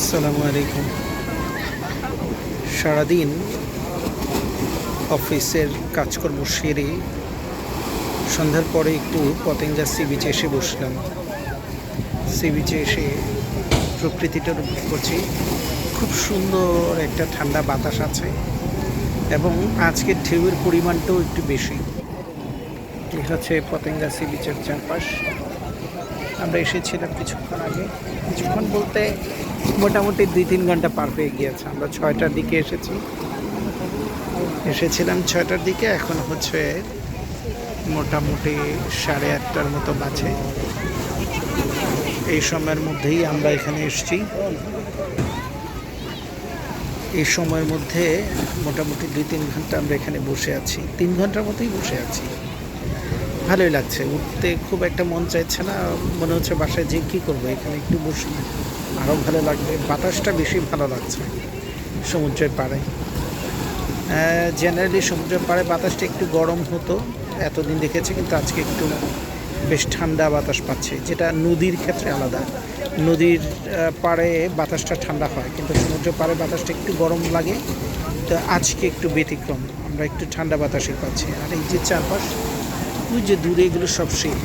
আসসালামু আলাইকুম। সারাদিন অফিসের কাজকর্ম সেরে সন্ধ্যার পরে একটু পতেঙ্গা সি বিচে এসে বসলাম। সি বিচে এসে প্রকৃতিটার উপভোগ করছি। খুব সুন্দর একটা ঠান্ডা বাতাস আছে এবং আজকের ঢেউয়ের পরিমাণটাও একটু বেশি। এই হচ্ছে পতেঙ্গা সি বিচের চারপাশ। আমরা এসেছিলাম কিছুক্ষণ আগে। কিছুক্ষণ বলতে মোটামুটি দুই তিন ঘণ্টা পার হয়ে গিয়েছে। আমরা ছয়টার দিকে এসেছি। এসেছিলাম ছয়টার দিকে, এখন হচ্ছে মোটামুটি সাড়ে আটটার মতো বাজে। এই সময়ের মধ্যেই আমরা এখানে এসেছি। এই সময়ের মধ্যে মোটামুটি দুই তিন ঘণ্টা আমরা এখানে বসে আছি। তিন ঘণ্টার মতোই বসে আছি। ভালোই লাগছে। উঠতে খুব একটা মন চাইছে না, মনে হচ্ছে বাসায় যে কী করব, এখানে একটু বসি। আরও ভালো লাগবে, বাতাসটা বেশি ভালো লাগছে সমুদ্রের পাড়ে। জেনারেলি সমুদ্রের পাড়ে বাতাসটা একটু গরম হতো, এতদিন দেখেছি কিন্তু আজকে একটু বেশ ঠান্ডা বাতাস পাচ্ছে, যেটা নদীর ক্ষেত্রে আলাদা। নদীর পাড়ে বাতাসটা ঠান্ডা হয়, কিন্তু সমুদ্র পাড়ে বাতাসটা একটু গরম লাগে। তো আজকে একটু ব্যতিক্রম, আমরা একটু ঠান্ডা বাতাসই পাচ্ছি। আর এই যে চারপাশ ওই যে দূরে এগুলো সব শিপ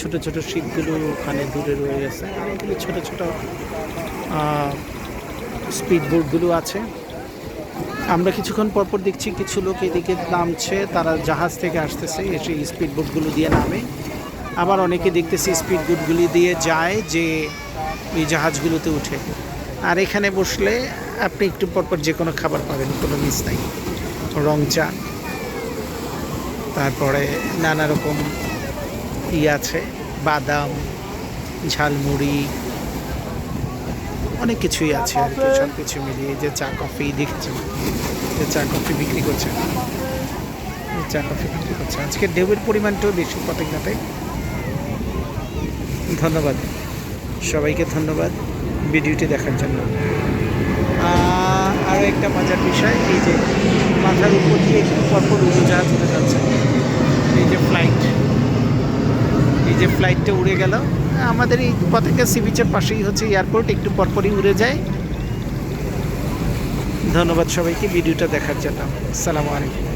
ছোট ছোট শিপগুলো ওখানে দূরে রয়ে গেছে। আর এগুলো ছোট ছোট স্পিড বোটগুলো আছে। আমরা কিছুক্ষণ পরপর দেখছি কিছু লোক এদিকে নামছে, তারা জাহাজ থেকে আসতেছে, এসে স্পিড বোটগুলো দিয়ে নামে। আবার অনেকে দেখতেছি স্পিড বোটগুলি দিয়ে যায়, যে এই জাহাজগুলোতে উঠে। আর এখানে বসলে আপনি একটু পরপর যে কোনো খাবার পাবেন, কোনো মিস নাই। রং চা। তারপরে নানা রকম ই আছে, বাদাম, ঝালমুড়ি, অনেক কিছুই আছে আর কি সব কিছু মিলিয়ে যে চা কফি দেখছেন যে চা কফি বিক্রি করছে। চা কফি বিক্রি করছে। আজকে ঢেউয়ের পরিমাণটাও বেশি পতেঙ্গাতে ধন্যবাদ। সবাইকে ধন্যবাদ ভিডিওটি দেখার জন্য। একটা মজার বিষয়, এই যে মাথার উপর দিয়ে পরপর উড়োজাহাজ উড়ে যাচ্ছে। এই যে ফ্লাইট এই যে ফ্লাইটটা উড়ে গেল। আমাদের এই পতাকা সি বিচের পাশেই হচ্ছে এয়ারপোর্ট একটু পরপরই উড়ে যায়। ধন্যবাদ সবাইকে, ভিডিওটা দেখার জন্য। সালামু আলাইকুম।